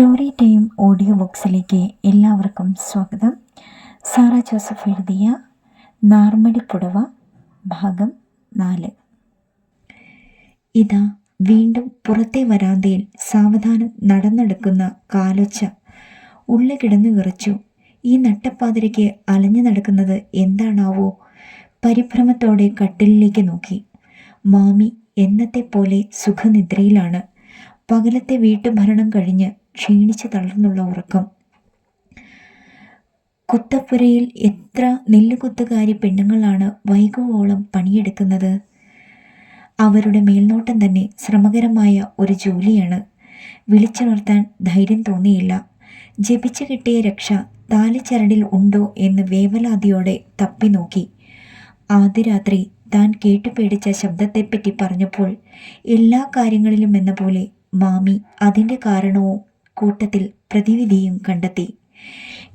Story time audio ബുക്സിലേക്ക് എല്ലാവർക്കും സ്വാഗതം. Sara Joseph എഴുതിയ നാർമടിപ്പുടവ ഭാഗം നാല്. ഇതാ വീണ്ടും പുറത്തെ വരാന്തയിൽ സാവധാനം നടന്നെടുക്കുന്ന കാലൊച്ച. ഉള്ളി കിടന്നു വിറച്ചു. ഈ നട്ടപ്പാതിരയ്ക്ക് അലഞ്ഞു നടക്കുന്നത് എന്താണാവോ? പരിഭ്രമത്തോടെ കട്ടിലിലേക്ക് നോക്കി. മാമി എന്നത്തെ പോലെ സുഖനിദ്രയിലാണ്. പകലത്തെ വീട്ടുഭരണം കഴിഞ്ഞ് ക്ഷീണിച്ച് തളർന്നുള്ള ഉറക്കം. കുത്തപ്പുരയിൽ എത്ര നെല്ലുകുത്തുകാരി പെണ്ണുങ്ങളാണ് വൈകുവോളം പണിയെടുക്കുന്നത്? അവരുടെ മേൽനോട്ടം തന്നെ ശ്രമകരമായ ഒരു ജോലിയാണ്. വിളിച്ചുണർത്താൻ ധൈര്യം തോന്നിയില്ല. ജപിച്ചു കിട്ടിയ രക്ഷ താലിച്ചരടിൽ ഉണ്ടോ എന്ന് വേവലാതിയോടെ തപ്പി നോക്കി. ആദ്യ രാത്രി താൻ കേട്ടുപേടിച്ച ശബ്ദത്തെപ്പറ്റി പറഞ്ഞപ്പോൾ എല്ലാ കാര്യങ്ങളിലും എന്ന പോലെ മാമി അതിന്റെ കാരണവും കൂട്ടത്തിൽ പ്രതിവിധിയും കണ്ടെത്തി.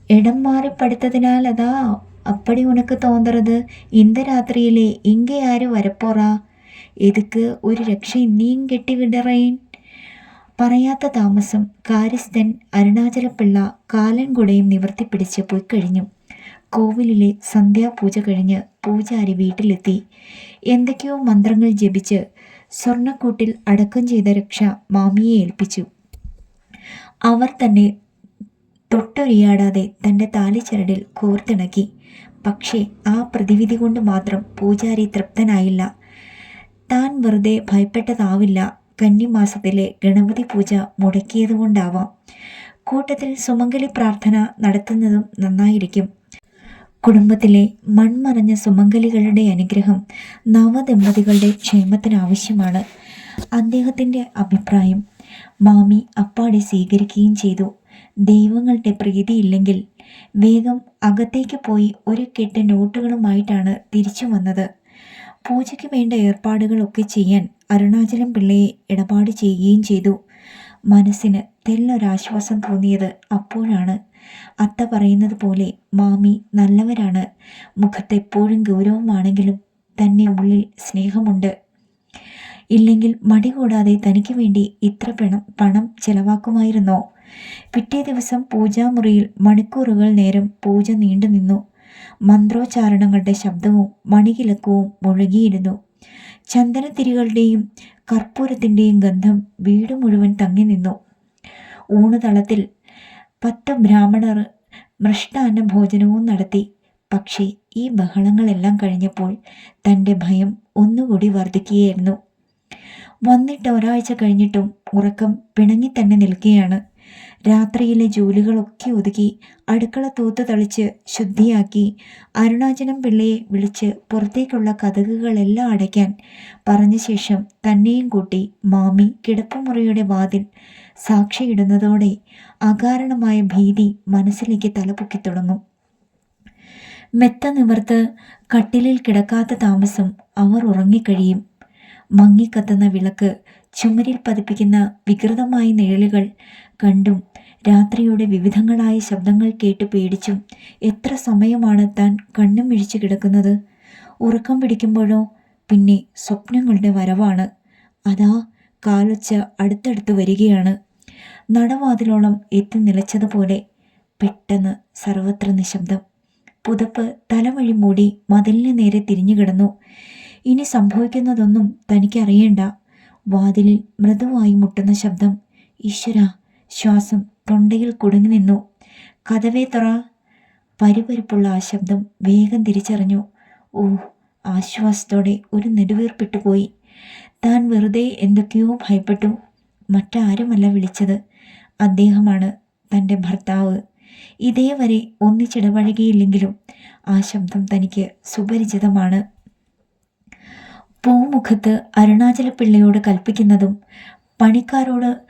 ഇടം മാറി അതാ അപ്പടി ഉനക്ക് തോന്നറത് ഇന്ന രാത്രിയിലെ ഇങ്ങേ ആര് വരപ്പോറാ? ഇതുക്ക് ഒരു രക്ഷ ഇനിയും കെട്ടിവിടറേൻ? പറയാത്ത താമസം കാരിസ്ഥൻ അരുണാചലപ്പിള്ള കാലൻ കുടയും നിവർത്തിപ്പിടിച്ച് പോയിക്കഴിഞ്ഞു. കോവിലിലെ സന്ധ്യാപൂജ കഴിഞ്ഞ് പൂജാരി വീട്ടിലെത്തി. എന്തൊക്കെയോ മന്ത്രങ്ങൾ ജപിച്ച് സ്വർണക്കൂട്ടിൽ അടക്കം ചെയ്ത രക്ഷ മാമിയെ ഏൽപ്പിച്ചു. അവർ തന്നെ തൊട്ടൊരിയാടാതെ തന്റെ താലിച്ചരടിൽ കോർത്തിണക്കി. പക്ഷേ ആ പ്രതിവിധി കൊണ്ട് മാത്രം പൂജാരി തൃപ്തനായില്ല. താൻ വെറുതെ ഭയപ്പെട്ടതാവില്ല. കന്നിമാസത്തിലെ ഗണപതി പൂജ മുടക്കിയതുകൊണ്ടാവാം. കൂട്ടത്തിൽ സുമംഗലി പ്രാർത്ഥന നടത്തുന്നതും നന്നായിരിക്കും. കുടുംബത്തിലെ മൺമറഞ്ഞ സുമംഗലികളുടെ അനുഗ്രഹം നവദമ്പതികളുടെ ക്ഷേമത്തിന് ആവശ്യമാണ്. അദ്ദേഹത്തിന്റെ അഭിപ്രായം മാമി അപ്പാടെ സ്വീകരിക്കുകയും ചെയ്തു. ദൈവങ്ങളുടെ പ്രീതിയില്ലെങ്കിൽ വേഗം അകത്തേക്ക് പോയി ഒരു കെട്ട് നോട്ടുകളുമായിട്ടാണ് തിരിച്ചു വന്നത്. പൂജയ്ക്ക് വേണ്ട ഏർപ്പാടുകളൊക്കെ ചെയ്യാൻ അരുണാചലം പിള്ളയെ ഇടപാട് ചെയ്യുകയും ചെയ്തു. മനസ്സിന് തെല്ലൊരാശ്വാസം തോന്നിയത് അപ്പോഴാണ്. അത്ത പറയുന്നത് പോലെ മാമി നല്ലവരാണ്. മുഖത്തെപ്പോഴും ഗൗരവമാണെങ്കിലും തന്നെ ഉള്ളിൽ സ്നേഹമുണ്ട്. ഇല്ലെങ്കിൽ മടി കൂടാതെ തനിക്ക് വേണ്ടി ഇത്ര പണം പണം ചെലവാക്കുമായിരുന്നോ? പിറ്റേ ദിവസം പൂജാമുറിയിൽ മണിക്കൂറുകൾ നേരം പൂജ നീണ്ടു നിന്നു. മന്ത്രോച്ചാരണങ്ങളുടെ ശബ്ദവും മണികിലക്കവും മുഴുകിയിരുന്നു. ചന്ദനത്തിരികളുടെയും കർപ്പൂരത്തിന്റെയും ഗന്ധം വീട് മുഴുവൻ തങ്ങി നിന്നു. ഊണുതളത്തിൽ പത്ത് ബ്രാഹ്മണർ മൃഷ്ടാന്ന ഭോജനവും നടത്തി. പക്ഷേ ഈ ബഹളങ്ങളെല്ലാം കഴിഞ്ഞപ്പോൾ തന്റെ ഭയം ഒന്നുകൂടി വർദ്ധിക്കുകയായിരുന്നു വന്നിട്ട് ഒരാഴ്ച കഴിഞ്ഞിട്ടും ഉറക്കം പിണങ്ങി തന്നെ നിൽക്കുകയാണ്. രാത്രിയിലെ ജോലികളൊക്കെ ഒതുക്കി അടുക്കള തൂത്ത് തളിച്ച് ശുദ്ധിയാക്കി അരുണാചലം പിള്ളയെ വിളിച്ച് പുറത്തേക്കുള്ള കഥകുകളെല്ലാം അടയ്ക്കാൻ പറഞ്ഞ ശേഷം തന്നെയും കൂട്ടി മാമി കിടപ്പുമുറിയുടെ വാതിൽ സാക്ഷിയിടുന്നതോടെ അകാരണമായ ഭീതി മനസ്സിലേക്ക് തലപൊക്കി തുടങ്ങും. മെത്ത നിവർത്ത് കട്ടിലിൽ കിടക്കാത്ത താമസം അവർ ഉറങ്ങിക്കഴിയും. മങ്ങിക്കത്തുന്ന വിളക്ക് ചുമരിൽ പതിപ്പിക്കുന്ന വികൃതമായ നിഴലുകൾ കണ്ടും രാത്രിയുടെ വിവിധങ്ങളായ ശബ്ദങ്ങൾ കേട്ട് പേടിച്ചും എത്ര സമയമാണ് താൻ കണ്ണും മിഴിച്ചു കിടക്കുന്നത്? ഉറക്കം പിടിക്കുമ്പോഴോ? പിന്നെ സ്വപ്നങ്ങളുടെ വരവാണ്. അതാ കാലൊച്ച അടുത്തടുത്ത് വരികയാണ്. നടവാതിലോളം എത്തി നിലച്ചതുപോലെ പെട്ടെന്ന് സർവത്ര നിശബ്ദം. പുതപ്പ് തലവഴി മൂടി മതിലിന് നേരെ തിരിഞ്ഞു കിടന്നു ഇനി സംഭവിക്കുന്നതൊന്നും തനിക്കറിയേണ്ട. വാതിലിൽ മൃദുവായി മുട്ടുന്ന ശബ്ദം. ഈശ്വര ശ്വാസം തൊണ്ടയിൽ കുടുങ്ങി നിന്നു. കഥവേ തുറ. പരിപരിപ്പുള്ള ആ ശബ്ദം വേഗം തിരിച്ചറിഞ്ഞു. ഓ ആശ്വാസത്തോടെ ഒരു നെടുവീർപ്പിട്ടുപോയി താൻ വെറുതെ എന്തൊക്കെയോ ഭയപ്പെട്ടു. മറ്റാരുമല്ല വിളിച്ചത്. അദ്ദേഹമാണ് തന്റെ ഭർത്താവ്. ഇതേവരെ ഒന്നിച്ചിടപഴകിയില്ലെങ്കിലും ആ ശബ്ദം തനിക്ക് സുപരിചിതമാണ്. പൂമുഖത്ത് അരുണാചലപ്പിള്ളയോട് കൽപ്പിക്കുന്നതും പണിക്കാരോട്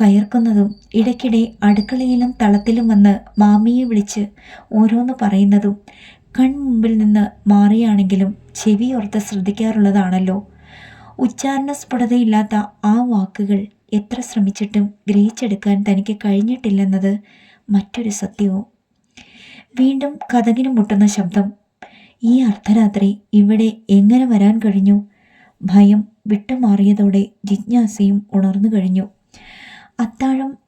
കയർക്കുന്നതും ഇടയ്ക്കിടെ അടുക്കളയിലും തളത്തിലും വന്ന് മാമിയെ വിളിച്ച് ഓരോന്ന് പറയുന്നതും കൺമുമ്പിൽ നിന്ന് മാറിയാണെങ്കിലും ചെവിയോർത്ത് ശ്രദ്ധിക്കാറുള്ളതാണല്ലോ. ഉച്ചാരണ സ്ഫുടതയില്ലാത്ത ആ വാക്കുകൾ എത്ര ശ്രമിച്ചിട്ടും ഗ്രഹിച്ചെടുക്കാൻ തനിക്ക് കഴിഞ്ഞിട്ടില്ലെന്നത് മറ്റൊരു സത്യവും. വീണ്ടും കഥകിന് മുട്ടുന്ന ശബ്ദം ഈ അർദ്ധരാത്രി ഇവിടെ എങ്ങനെ വരാൻ കഴിഞ്ഞു? ഭയം വിട്ടുമാറിയതോടെ ജിജ്ഞാസയും ഉണർന്നു കഴിഞ്ഞു. അത്താഴം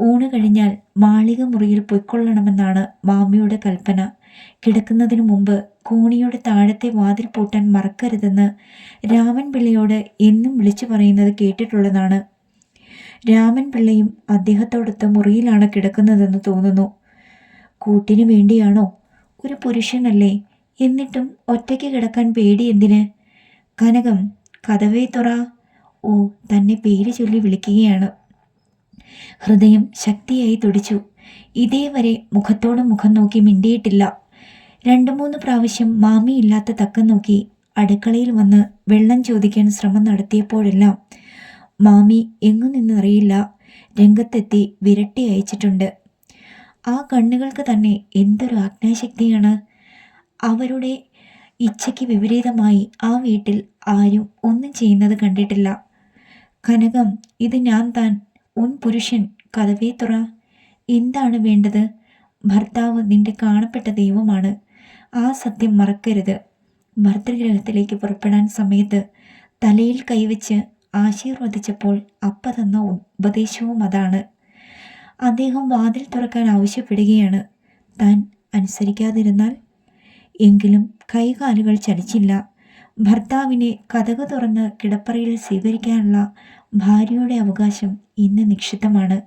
ഊണ് കഴിഞ്ഞാൽ മാളിക മുറിയിൽ പൊയ്ക്കൊള്ളണമെന്നാണ് മാമിയുടെ കൽപ്പന. കിടക്കുന്നതിനു മുമ്പ് കോണിയുടെ താഴത്തെ വാതിൽ പൂട്ടാൻ മറക്കരുതെന്ന് രാമൻ പിള്ളയോട് എന്നും വിളിച്ചു പറയുന്നത് കേട്ടിട്ടുള്ളതാണ്. രാമൻ പിള്ളയും അദ്ദേഹത്തോടൊത്ത് മുറിയിലാണ് കിടക്കുന്നതെന്ന് തോന്നുന്നു. കൂട്ടിനു വേണ്ടിയാണോ? ഒരു പുരുഷനല്ലേ. എന്നിട്ടും ഒറ്റയ്ക്ക് കിടക്കാൻ പേടി എന്തിന്? കനകം കഥവേ തുറ. ഓ തന്നെ പേര് ചൊല്ലി വിളിക്കുകയാണ്. ഹൃദയം ശക്തിയായി തുടിച്ചു. ഇതേവരെ മുഖത്തോട് മുഖം നോക്കി മിണ്ടിയിട്ടില്ല. രണ്ടു മൂന്ന് പ്രാവശ്യം മാമിയില്ലാത്ത തക്കം നോക്കി അടുക്കളയിൽ വന്ന് വെള്ളം ചോദിക്കാൻ ശ്രമം നടത്തിയപ്പോഴെല്ലാം മാമി എങ്ങു നിന്നറിയില്ല രംഗത്തെത്തി വിരട്ടി അയച്ചിട്ടുണ്ട്. ആ കണ്ണുകൾക്ക് തന്നെ എന്തൊരു ആജ്ഞാശക്തിയാണ്. അവരുടെ ഇച്ഛയ്ക്ക് വിപരീതമായി ആ വീട്ടിൽ ആരും ഒന്നും ചെയ്യുന്നത് കണ്ടിട്ടില്ല. കനകം ഇത് ഞാൻ താൻ ഉൻ പുരുഷൻ കഥവേ തുറ. എന്താണ് വേണ്ടത്? ഭർത്താവ് നിന്റെ കാണപ്പെട്ട ദൈവമാണ്. ആ സത്യം മറക്കരുത്. ഭർതൃഗ്രഹത്തിലേക്ക് പുറപ്പെടാൻ സമയത്ത് തലയിൽ കൈവച്ച് ആശീർവദിച്ചപ്പോൾ അപ്പ തന്ന ഉപദേശവും അതാണ്. അദ്ദേഹം വാതിൽ തുറക്കാൻ ആവശ്യപ്പെടുകയാണ്. താൻ അനുസരിക്കാതിരുന്നാൽ എങ്കിലും കൈകാലുകൾ ചലിച്ചില്ല. ഭർത്താവിനെ കഥക തുറന്ന് കിടപ്പറയിൽ സ്വീകരിക്കാനുള്ള ഭാര്യയുടെ അവകാശം ഇന്ന് നിക്ഷിപ്തമാണ്.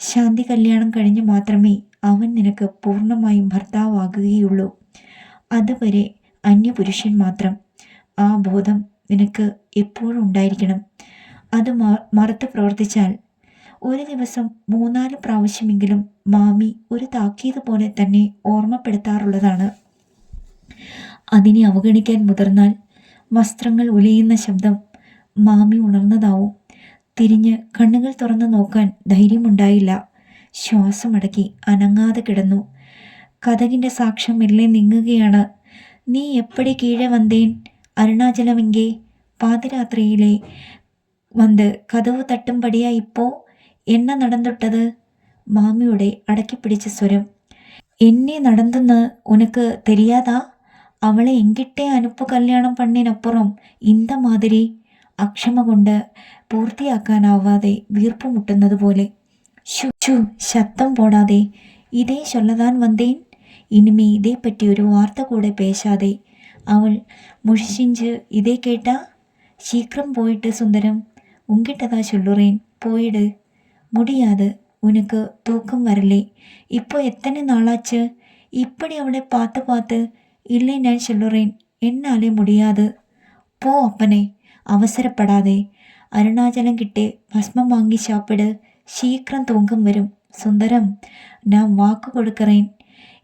ശാന്തി കല്യാണം കഴിഞ്ഞ് മാത്രമേ അവൻ നിനക്ക് പൂർണമായും ഭർത്താവാകുകയുള്ളൂ. അതുവരെ അന്യപുരുഷൻ മാത്രം. ആ ബോധം നിനക്ക് എപ്പോഴും ഉണ്ടായിരിക്കണം. അത് മറത്ത് പ്രവർത്തിച്ചാൽ ഒരു ദിവസം മൂന്നാൽ പ്രാവശ്യമെങ്കിലും മാമി ഒരു താക്കീത് പോലെ തന്നെ ഓർമ്മപ്പെടുത്താറുള്ളതാണ്. അതിനെ അവഗണിക്കാൻ മുതിർന്നാൽ വസ്ത്രങ്ങൾ ഉലയുന്ന ശബ്ദം മാമി ഉണർന്നതാവും. തിരിഞ്ഞ് കണ്ണുകൾ തുറന്ന് നോക്കാൻ ധൈര്യമുണ്ടായില്ല. ശ്വാസമടക്കി അനങ്ങാതെ കിടന്നു. കഥകിന്റെ സാക്ഷ്യം മെല്ലെ നീങ്ങുകയാണ്. നീ എപ്പടി കീഴെ വന്തേൻ അരുണാചലമെങ്കേ പാതിരാത്രിയിലെ വന്ത് കഥവ് തട്ടുംപടിയാ ഇപ്പോൾ എന്നെ നടന്നിട്ടത് മാമിയുടെ അടക്കിപ്പിടിച്ച സ്വരം. എന്നെ നടന്നെന്ന് ഉനക്ക് തെരിയാതാ? അവളെ എങ്കിട്ടേ അനുപ്പ് കല്യാണം പണ്ണിനപ്പുറം ഇന്ത മാതിരി അക്ഷമ കൊണ്ട് പൂർത്തിയാക്കാനാവാതെ വീർപ്പ് മുട്ടുന്നത് പോലെ ശു ശബ്ദം പോടാതെ ഇതേ ചൊല്ലതാൻ വന്നേൻ ഇനിമേ ഇതേപ്പറ്റി ഒരു വാർത്ത കൂടെ പേശാതെ അവൾ മുഷിഞ്ച് ഇതേ കേട്ടാ ശീക്രം പോയിട്ട് സുന്ദരം ഉങ്കിട്ടതാ ചൊല്ലുറേൻ പോയിട് முடியாது உனக்கு தூக்கம் வரலே இப்போ எத்தனை நாளாச்சு இப்படி அவளை பார்த்து பார்த்து இல்லை நான் சொல்லுறேன் என்னாலே முடியாது போ அப்பனே அவசரப்படாதே அருணாச்சலம் கிட்டே பஸ்மம் வாங்கி சாப்பிடு சீக்கிரம் தூங்கம் வரும் சுந்தரம் நான் வாக்கு கொடுக்கிறேன்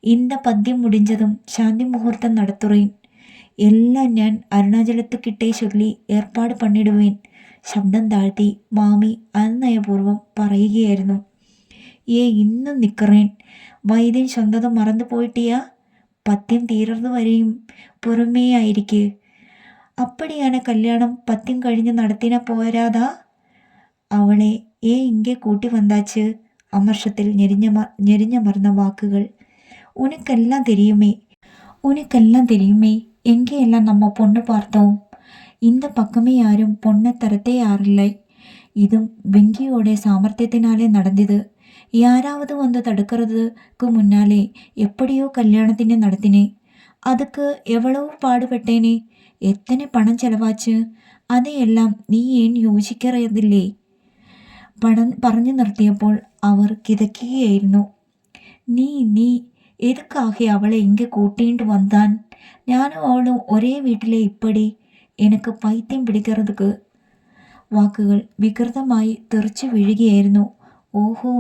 இந்த பத்தியம் முடிஞ்சதும் சாந்தி முகூர்த்தம் நடத்துறேன் എല്ലാം ഞാൻ അരുണാചലത്തുക്കിട്ടേ ചൊല്ലി ഏർപ്പാട് പണിടുവേൻ ശബ്ദം താഴ്ത്തി മാമി അനയപൂർവം പറയുകയായിരുന്നു ഏ ഇന്നും നിക്കറേൻ വൈദ്യൻ സ്വന്തത മറന്നു പോയിട്ടിയാ பத்தியம் തീരുന്നത് വരെയും പുറമേയായിരിക്കെ. അപ്പടിയാണ് കല്യാണം പത്യം കഴിഞ്ഞ് നടത്തിന പോരാതാ. അവളെ ഏ ഇങ്ങെ കൂട്ടി വന്നാച്ച് അമർഷത്തിൽ ഞെരിഞ്ഞ ഞെരിഞ്ഞമർന്ന വാക്കുകൾ. ഉനക്കെല്ലാം തെരിയുമേ ഉനക്കെല്ലാം തെരിയുമേ എങ്കെയെല്ലാം നമ്മ പൊണ്ണ് പാർത്തോം ഇന്ത പക്കമേ யாரும் പൊണ്ണ തരത്തേ ആറില്ല. ഇതും വെങ്കിയോടെ சாமர்த்தியத்தினாலே നടന്നത്. യാരാവത് വന്ന് தடுக்கிறதுக்கு മുന്നാലെ എപ്പടിയോ കല്യാണത്തിന്റെ നടത്തിനെ. അതുക്ക് എവളോ പാടുപെട്ടേനെ. எத்தனை പണം ചെലവാച്ച് അതെയെല്ലാം നീ ഏൻ യോജിക്കറിയതില്ലേ പണം പറഞ്ഞു നിർത്തിയപ്പോൾ അവർ കിതക്കുകയായിരുന്നു. നീ നീ എതുക്കാകെ അവളെ ഇങ്ങ് കൂട്ടേണ്ടി വന്നാൻ ഞാനും അവളും ഒരേ വീട്ടിലെ ഇപ്പടി. എനിക്ക് പൈത്യം പിടിക്കരുതുക്ക് വാക്കുകൾ വികൃതമായി തെറിച്ചു വീഴുകയായിരുന്നു. ഓഹോ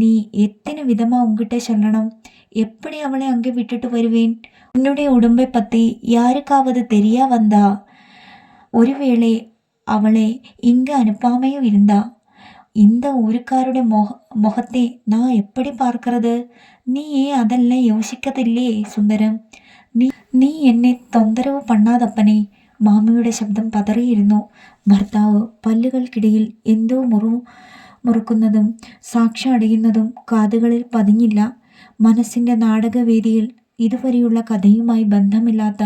நீ எத்தனை விதமாக உங்ககிட்ட சொல்லணும்? எப்படி அவளை அங்கே விட்டுட்டு வருவேன்? உன்னுடைய உடம்பை பற்றி யாருக்காவது தெரியா வந்தா? ஒருவேளை அவளை இங்கே அனுப்பாமையும் இருந்தா? இந்த ஊருக்காருடைய முக முகத்தை நான் எப்படி பார்க்கறது? நீ ஏன் அதெல்லாம் யோசிக்கதில்லையே சுந்தரம்? നീ നീ എന്നെ തൊന്തരവ് പണ്ണാതപ്പനെ മാമിയുടെ ശബ്ദം പതറിയിരുന്നു ഭർത്താവ് പല്ലുകൾക്കിടയിൽ എന്തോ മുറിവ് മുറുക്കുന്നതും സാക്ഷി അടയുന്നതും കാതുകളിൽ പതിഞ്ഞില്ല. മനസ്സിന്റെ നാടകവേദിയിൽ ഇതുവരെയുള്ള കഥയുമായി ബന്ധമില്ലാത്ത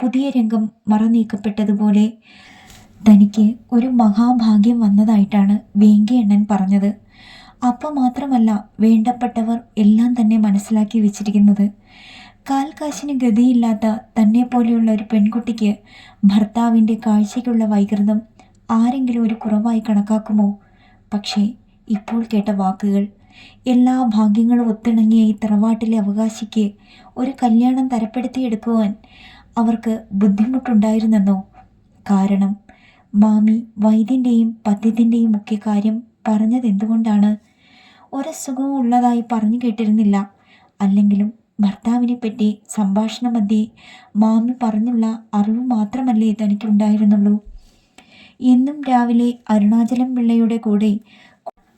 പുതിയ രംഗം മറനീക്കപ്പെട്ടതുപോലെ തനിക്ക് ഒരു മഹാഭാഗ്യം വന്നതായിട്ടാണ് വേങ്കിയണ്ണൻ പറഞ്ഞത്. അപ്പം മാത്രമല്ല വേണ്ടപ്പെട്ടവർ എല്ലാം തന്നെ മനസ്സിലാക്കി വെച്ചിരിക്കുന്നത്. കാൽക്കാശിന് ഗതിയില്ലാത്ത തന്നെ പോലെയുള്ള ഒരു പെൺകുട്ടിക്ക് ഭർത്താവിന്റെ കാഴ്ചയ്ക്കുള്ള വൈകൃതം ആരെങ്കിലും ഒരു കുറവായി കണക്കാക്കുമോ? പക്ഷേ ഇപ്പോൾ കേട്ട വാക്കുകൾ എല്ലാ ഭാഗ്യങ്ങളും ഒത്തിണങ്ങിയ ഈ തറവാട്ടിലെ അവകാശിക്ക് ഒരു കല്യാണം തരപ്പെടുത്തിയെടുക്കുവാൻ അവർക്ക് ബുദ്ധിമുട്ടുണ്ടായിരുന്നെന്നോ? കാരണം മാമി വൈദ്യന്റെയും പദ്യത്തിന്റെയും ഒക്കെ കാര്യം പറഞ്ഞത് എന്തുകൊണ്ടാണ് ഒരസുഖവും ഉള്ളതായി പറഞ്ഞു കേട്ടിരുന്നില്ല. അല്ലെങ്കിലും ഭർത്താവിനെ പറ്റി സംഭാഷണ മധ്യേ മാമി പറഞ്ഞുള്ള അറിവ് മാത്രമല്ലേ തനിക്കുണ്ടായിരുന്നുള്ളൂ. എന്നും രാവിലെ അരുണാചലം പിള്ളയുടെ കൂടെ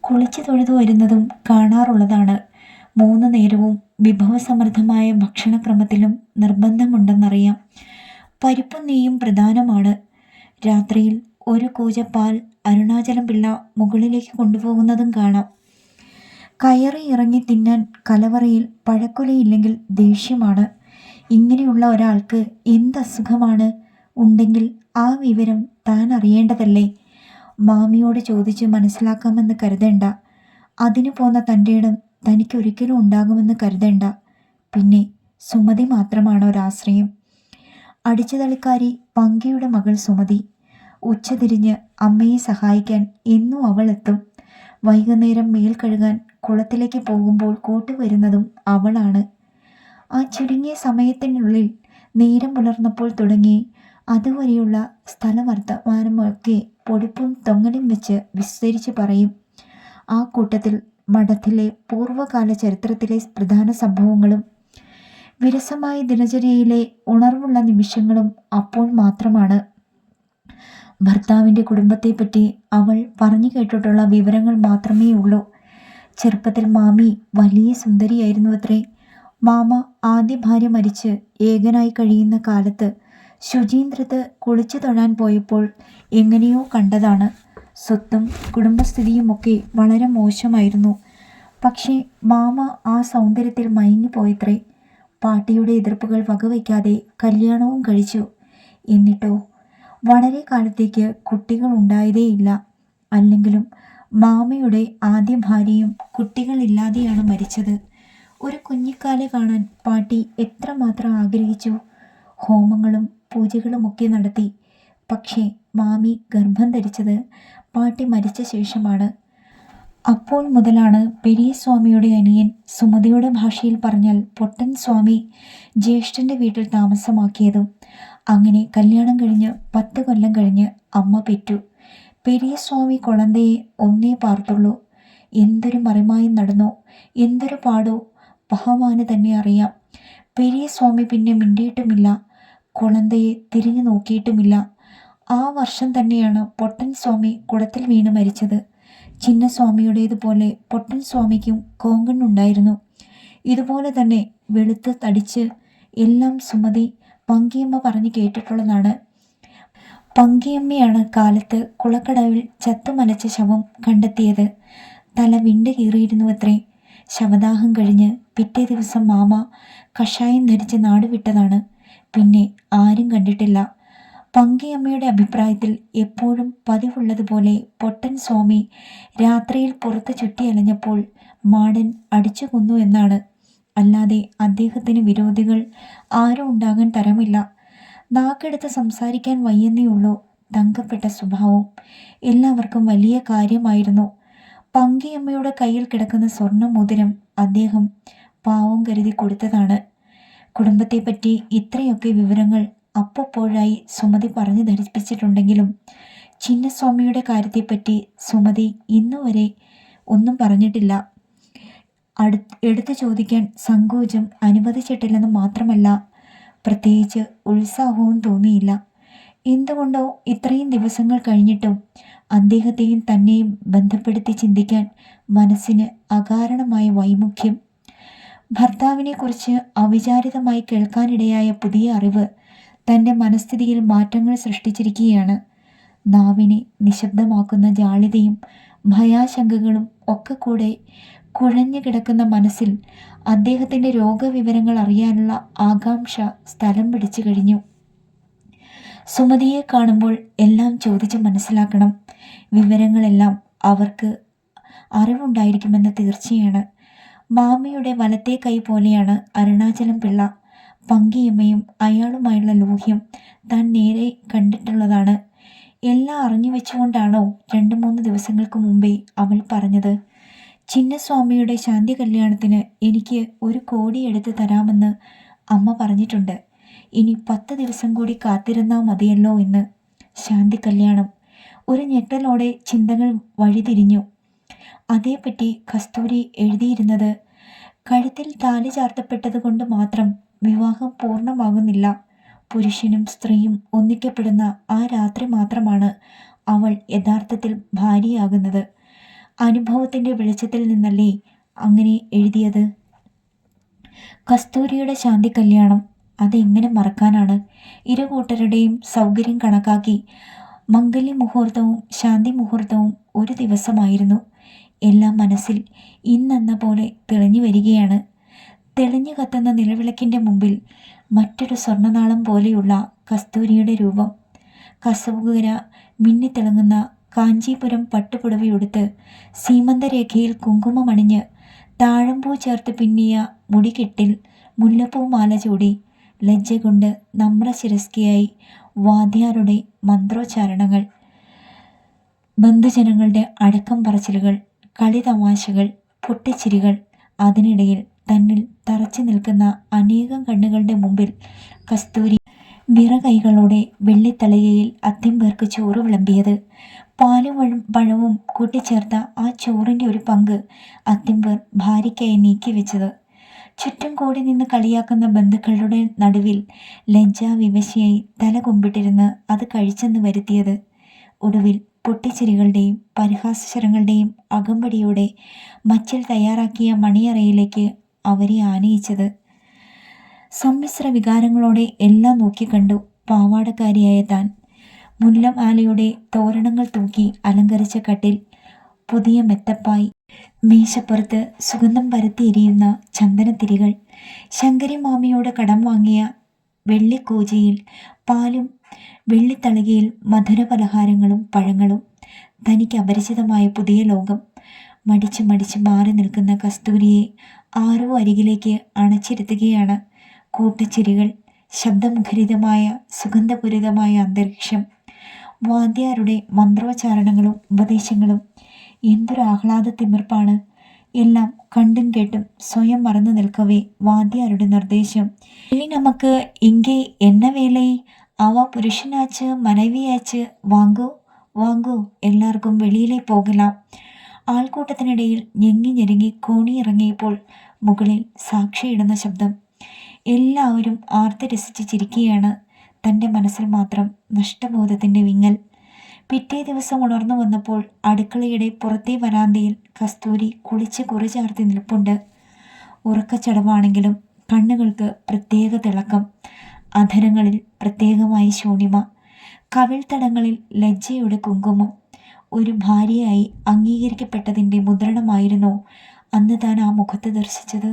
കുളിച്ചു തൊഴുതു വരുന്നതും കാണാറുള്ളതാണ്. മൂന്ന് നേരവും വിഭവസമൃദ്ധമായ ഭക്ഷണക്രമത്തിലും നിർബന്ധമുണ്ടെന്നറിയാം. പരിപ്പും നെയ്യും പ്രധാനമാണ്. രാത്രിയിൽ ഒരു കൂജ പാൽ അരുണാചലം പിള്ള മുകളിലേക്ക് കൊണ്ടുപോകുന്നതും കാണാം. കയറി ഇറങ്ങി തിന്നാൻ കലവറയിൽ പഴക്കൊലയില്ലെങ്കിൽ ദേഷ്യമാണ്. ഇങ്ങനെയുള്ള ഒരാൾക്ക് എന്ത് അസുഖമാണ്? ഉണ്ടെങ്കിൽ ആ വിവരം താൻ അറിയേണ്ടതല്ലേ? മാമിയോട് ചോദിച്ച് മനസ്സിലാക്കാമെന്ന് കരുതേണ്ട. അതിനു പോന്ന തന്റെ ഇടം തനിക്കൊരിക്കലും ഉണ്ടാകുമെന്ന് കരുതേണ്ട. പിന്നെ സുമതി മാത്രമാണ് ഒരാശ്രയം? അടിച്ചുതളിക്കാരി പങ്കയുടെ മകൾ സുമതി. ഉച്ചതിരിഞ്ഞ് അമ്മയെ സഹായിക്കാൻ എന്നും അവൾ എത്തും. വൈകുന്നേരം മേൽ കഴുകാൻ കുളത്തിലേക്ക് പോകുമ്പോൾ കൂട്ടുവരുന്നതും അവളാണ്. ആ ചുരുങ്ങിയ സമയത്തിനുള്ളിൽ നേരം പുലർന്നപ്പോൾ തുടങ്ങി അതുവരെയുള്ള സ്ഥലവർത്തമാനമൊക്കെ പൊടിപ്പും തൊങ്ങലും വെച്ച് വിസ്തരിച്ച് പറയും. ആ കൂട്ടത്തിൽ മഠത്തിലെ പൂർവകാല ചരിത്രത്തിലെ പ്രധാന സംഭവങ്ങളും വിരസമായ ദിനചര്യയിലെ ഉണർവുള്ള നിമിഷങ്ങളും അപ്പോൾ മാത്രമാണ്. ഭർത്താവിന്റെ കുടുംബത്തെപ്പറ്റി അവൾ പറഞ്ഞു കേട്ടിട്ടുള്ള വിവരങ്ങൾ മാത്രമേ ഉള്ളൂ. ചെറുപ്പത്തിൽ മാമി വലിയ സുന്ദരിയായിരുന്നു അത്രേ മാമ ആദ്യ ഭാര്യ മരിച്ച് ഏകനായി കഴിയുന്ന കാലത്ത് ശുചീന്ദ്രത്ത് കുളിച്ചു തൊഴാൻ പോയപ്പോൾ എങ്ങനെയോ കണ്ടതാണ്. സ്വത്തും കുടുംബസ്ഥിതിയുമൊക്കെ വളരെ മോശമായിരുന്നു. പക്ഷേ മാമ ആ സൗന്ദര്യത്തിൽ മയങ്ങിപ്പോയത്രേ പാർട്ടിയുടെ എതിർപ്പുകൾ വകവയ്ക്കാതെ കല്യാണവും കഴിച്ചു. എന്നിട്ടോ വളരെ കാലത്തേക്ക് കുട്ടികൾ ഉണ്ടായതേയില്ല. അല്ലെങ്കിലും മാമയുടെ ആദ്യ ഭാര്യയും കുട്ടികളില്ലാതെയാണ് മരിച്ചത്. ഒരു കുഞ്ഞിക്കാലെ കാണാൻ പാട്ടി എത്രമാത്രം ആഗ്രഹിച്ചു. ഹോമങ്ങളും പൂജകളുമൊക്കെ നടത്തി. പക്ഷേ മാമി ഗർഭം ധരിച്ചത് പാട്ടി മരിച്ച ശേഷമാണ്. അപ്പോൾ മുതലാണ് പെരിയ സ്വാമിയുടെ അനിയൻ സുമതിയുടെ ഭാഷയിൽ പറഞ്ഞാൽ പൊട്ടൻ സ്വാമി ജ്യേഷ്ഠന്റെ വീട്ടിൽ താമസമാക്കിയതും. അങ്ങനെ കല്യാണം കഴിഞ്ഞ് പത്ത് കൊല്ലം കഴിഞ്ഞ് അമ്മ പെറ്റു. പെരിയ സ്വാമി കുളന്തയെ ഒന്നേ പാർത്തുള്ളൂ. എന്തൊരു മറിമായും നടന്നോ എന്തൊരു പാടോ ഭഗവാന് തന്നെ അറിയാം. പെരിയ സ്വാമി പിന്നെ മിണ്ടിയിട്ടുമില്ല. കുളന്തയെ തിരിഞ്ഞു നോക്കിയിട്ടുമില്ല. ആ വർഷം തന്നെയാണ് പൊട്ടൻ സ്വാമി കുളത്തിൽ വീണ് മരിച്ചത്. ചിന്നസ്വാമിയുടേതുപോലെ പൊട്ടൻ സ്വാമിക്കും കോങ്കണ്ണുണ്ടായിരുന്നു ഇതുപോലെ തന്നെ വെളുത്ത് തടിച്ച് എല്ലാം സുമതി പങ്കിയമ്മ പറഞ്ഞു കേട്ടിട്ടുള്ളതാണ്. പങ്കിയമ്മയാണ് കാലത്ത് കുളക്കടവിൽ ചത്തുമലച്ച ശവം കണ്ടെത്തിയത്. തല വിണ്ട് കീറിയിരുന്നുവത്രേ. ശവദാഹം കഴിഞ്ഞ് പിറ്റേ ദിവസം മാമ കഷായം ധരിച്ച് നാടുവിട്ടതാണ്. പിന്നെ ആരും കണ്ടിട്ടില്ല. പങ്കിയമ്മയുടെ അഭിപ്രായത്തിൽ എപ്പോഴും പതിവുള്ളതുപോലെ പൊട്ടൻ സ്വാമി രാത്രിയിൽ പുറത്ത് ചുറ്റിയലഞ്ഞപ്പോൾ മാടൻ അടിച്ചു കൊന്നു എന്നാണ്. അല്ലാതെ അദ്ദേഹത്തിന് വിരോധികൾ ആരും ഉണ്ടാകാൻ തരമില്ല. നാക്കെടുത്ത് സംസാരിക്കാൻ വയ്യെന്നേ ഉള്ളൂ തങ്കപ്പെട്ട സ്വഭാവം. എല്ലാവർക്കും വലിയ കാര്യമായിരുന്നു. പങ്കിയമ്മയുടെ കയ്യിൽ കിടക്കുന്ന സ്വർണ മോതിരം അദ്ദേഹം പാവം കരുതി കൊടുത്തതാണ്. കുടുംബത്തെപ്പറ്റി ഇത്രയൊക്കെ വിവരങ്ങൾ അപ്പപ്പോഴായി സുമതി പറഞ്ഞു ധരിപ്പിച്ചിട്ടുണ്ടെങ്കിലും ചിന്നസ്വാമിയുടെ കാര്യത്തെപ്പറ്റി സുമതി ഇന്നുവരെ ഒന്നും പറഞ്ഞിട്ടില്ല. അടു എടുത്തു ചോദിക്കാൻ സങ്കോചം അനുവദിച്ചിട്ടില്ലെന്ന് മാത്രമല്ല പ്രത്യേകിച്ച് ഉത്സാഹവും തോന്നിയില്ല. എന്തുകൊണ്ടോ ഇത്രയും ദിവസങ്ങൾ കഴിഞ്ഞിട്ടും അദ്ദേഹത്തെയും തന്നെയും ബന്ധപ്പെടുത്തി ചിന്തിക്കാൻ മനസ്സിന് അകാരണമായ വൈമുഖ്യം ഭർത്താവിനെക്കുറിച്ച് അവിചാരിതമായി കേൾക്കാനിടയായ പുതിയ അറിവ് തന്റെ മനസ്ഥിതിയിൽ മാറ്റങ്ങൾ സൃഷ്ടിച്ചിരിക്കുകയാണ്. നാവിനെ നിശബ്ദമാക്കുന്ന ജാളിതയും ഭയാശങ്കകളും ഒക്കെ കൂടെ കുഴഞ്ഞു കിടക്കുന്ന മനസ്സിൽ അദ്ദേഹത്തിന്റെ രോഗവിവരങ്ങൾ അറിയാനുള്ള ആകാംക്ഷ സ്ഥലം പിടിച്ചു കഴിഞ്ഞു. സുമതിയെ കാണുമ്പോൾ എല്ലാം ചോദിച്ച് മനസ്സിലാക്കണം. വിവരങ്ങളെല്ലാം അവർക്ക് അറിവുണ്ടായിരിക്കുമെന്ന് തീർച്ചയാണ്. മാമിയുടെ വലത്തെ കൈ പോലെയാണ് അരുണാചലം പിള്ള. പങ്കിയമ്മയും അയാളുമായുള്ള ലോഹ്യം താൻ നേരെ കണ്ടിട്ടുള്ളതാണ്. എല്ലാം അറിഞ്ഞു വെച്ചുകൊണ്ടാണോ രണ്ടു മൂന്ന് ദിവസങ്ങൾക്ക് മുമ്പേ അവൾ പറഞ്ഞത്? ചിന്നസ്വാമിയുടെ ശാന്തി കല്യാണത്തിന് എനിക്ക് ഒരു കോടി എടുത്ത് തരാമെന്ന് അമ്മ പറഞ്ഞിട്ടുണ്ട്. ഇനി പത്ത് ദിവസം കൂടി കാത്തിരുന്നാൽ മതിയല്ലോ എന്ന്. ശാന്തി കല്യാണം ഒരു ഞെട്ടലോടെ ചിന്തകൾ വഴിതിരിഞ്ഞു. അതേപ്പറ്റി കസ്തൂരി എഴുതിയിരുന്നത് കഴുത്തിൽ താലി ചാർത്തപ്പെട്ടതുകൊണ്ട് മാത്രം വിവാഹം പൂർണമാകുന്നില്ല. പുരുഷനും സ്ത്രീയും ഒന്നിക്കപ്പെടുന്ന ആ രാത്രി മാത്രമാണ് അവൾ യഥാർത്ഥത്തിൽ ഭാര്യയാകുന്നത്. അനുഭവത്തിന്റെ വെളിച്ചത്തിൽ നിന്നല്ലേ അങ്ങനെ എഴുതിയത്? കസ്തൂരിയുടെ ശാന്തി കല്യാണം അതെങ്ങനെ മറക്കാനാണ്? ഇരു കൂട്ടരുടെയും സൗകര്യം കണക്കാക്കി മംഗല്യ മുഹൂർത്തവും ശാന്തി മുഹൂർത്തവും ഒരു ദിവസമായിരുന്നു. എല്ലാം മനസ്സിൽ ഇന്നെന്ന പോലെ തെളിഞ്ഞു വരികയാണ്. തെളിഞ്ഞു കത്തുന്ന നിലവിളക്കിന്റെ മുമ്പിൽ മറ്റൊരു സ്വർണനാളം പോലെയുള്ള കസ്തൂരിയുടെ രൂപം. കസവുകര മിന്നിത്തിളങ്ങുന്ന കാഞ്ചീപുരം പട്ടുപുടവയുടുത്ത് സീമന്തരേഖയിൽ കുങ്കുമമണിഞ്ഞ് താഴമ്പൂ ചേർത്ത് പിന്നിയ മുടികെട്ടിൽ മുല്ലപ്പൂ മാല ചൂടി ലജ്ജ കൊണ്ട് നമ്രശിരസ്കിയായി വാദ്യാരുടെ മന്ത്രോച്ചാരണങ്ങൾ. ബന്ധുജനങ്ങളുടെ അടക്കം പറച്ചിലുകൾ. കളിതമാശകൾ പൊട്ടിച്ചിരികൾ അതിനിടയിൽ തന്നിൽ തറച്ചു നിൽക്കുന്ന അനേകം കണ്ണുകളുടെ മുമ്പിൽ കസ്തൂരി വിറകൈകളോടെ വെള്ളിത്തളികയിൽ അത്തിമ്പേർക്ക് ചോറ് വിളമ്പിയത്. പാലും പഴവും കൂട്ടിച്ചേർത്ത ആ ചോറിന്റെ ഒരു പങ്ക് അത്തിമ്പേർ ഭാര്യയ്ക്കായി നീക്കി വെച്ചത്. ചുറ്റും കൂടി നിന്ന് കളിയാക്കുന്ന ബന്ധുക്കളുടെ നടുവിൽ ലജ്ജാവിവശയായി തല കുമ്പിട്ടിരുന്ന് അത് കഴിച്ചെന്ന് വരുത്തിയത്. ഒടുവിൽ പൊട്ടിച്ചിരികളുടെയും പരിഹാസശരങ്ങളുടെയും അകമ്പടിയോടെ മച്ചിൽ തയ്യാറാക്കിയ മണിയറയിലേക്ക് അവരെ ആനയിച്ചത്. സമ്മിശ്ര വികാരങ്ങളോടെ എല്ലാം നോക്കിക്കണ്ടു പാവാടക്കാരിയായ താൻ. മുല്ലം മുല്ലമാലയുടെ തോരണങ്ങൾ തൂക്കി അലങ്കരിച്ച കട്ടിൽ പുതിയ മെത്തപ്പായി. മേശപ്പുറത്ത് സുഗന്ധം പരത്തിയിരിയുന്ന ചന്ദനത്തിരികൾ. ശങ്കരി മാമിയോട് കടം വാങ്ങിയ വെള്ളിക്കോജിയിൽ പാലും വെള്ളിത്തളികയിൽ മധുരപലഹാരങ്ങളും പഴങ്ങളും. തനിക്ക് അപരിചിതമായ പുതിയ ലോകം. മടിച്ച് മടിച്ച് മാറി നിൽക്കുന്ന കസ്തൂരിയെ ആരോ അരികിലേക്ക് അണച്ചിരുത്തുകയാണ്. കൂട്ടച്ചിരികൾ ശബ്ദമുഖരിതമായ സുഗന്ധപൂരിതമായ അന്തരീക്ഷം വാദ്യാരുടെ മന്ത്രോച്ചാരണങ്ങളും ഉപദേശങ്ങളും എന്തൊരു ആഹ്ലാദ തിമിർപ്പാണ് എല്ലാം കണ്ടും കേട്ടും സ്വയം മറന്നു നിൽക്കവേ വാദ്യാരുടെ നിർദ്ദേശം. ഇനി നമുക്ക് ഇങ്കെ എന്ന വേളെ അവ പുരുഷനാച്ച് മനവിയാച്ച് വാങ്ങൂ വാങ്ങൂ എല്ലാവർക്കും വെളിയിലേ പോകലാം. ആൾക്കൂട്ടത്തിനിടയിൽ ഞെങ്ങി ഞെരുങ്ങി കോണിയിറങ്ങിയപ്പോൾ മുകളിൽ സാക്ഷിയിടുന്ന ശബ്ദം. എല്ലാവരും ആർത്തിരസിച്ച് ചിരിക്കുകയാണ്. തന്റെ മനസ്സിൽ മാത്രം നഷ്ടബോധത്തിന്റെ വിങ്ങൽ. പിറ്റേ ദിവസം ഉണർന്നു വന്നപ്പോൾ അടുക്കളയുടെ പുറത്തെ വരാന്തയിൽ കസ്തൂരി കുളിച്ച് കുറി ചാർത്തി നിൽപ്പുണ്ട് ഉറക്കച്ചടവാണെങ്കിലും കണ്ണുകൾക്ക് പ്രത്യേക തിളക്കം. അധരങ്ങളിൽ പ്രത്യേകമായി ശൂന്യമ കവിൾത്തടങ്ങളിൽ ലജ്ജയുടെ കുങ്കുമം. ഒരു ഭാര്യയായി അംഗീകരിക്കപ്പെട്ടതിന്റെ മുദ്രണമായിരുന്നു അന്ന് താൻ ആ മുഖത്ത് ദർശിച്ചത്.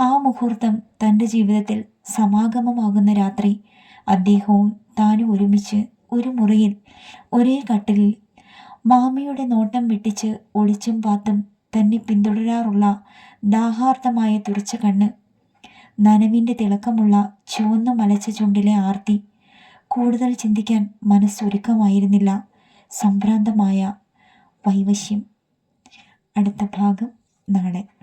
ആ മുഹൂർത്തം തന്റെ ജീവിതത്തിൽ സമാഗമമാകുന്ന രാത്രി അദ്ദേഹവും താനും ഒരുമിച്ച് ഒരു മുറിയിൽ ഒരേ കട്ടിലിൽ. മാമിയുടെ നോട്ടം വിട്ടിച്ച് ഒളിച്ചും പാത്തും തന്നെ പിന്തുടരാറുള്ള ദാഹാർത്ഥമായ തുറച്ച കണ്ണ്. നനവിന്റെ തിളക്കമുള്ള ചുവന്ന മലച്ച ചുണ്ടിലെ ആർത്തി. കൂടുതൽ ചിന്തിക്കാൻ മനസ്സൊരുക്കമായിരുന്നില്ല സംഭ്രാന്തമായ വൈവശ്യം. അടുത്ത ഭാഗം നാളെ.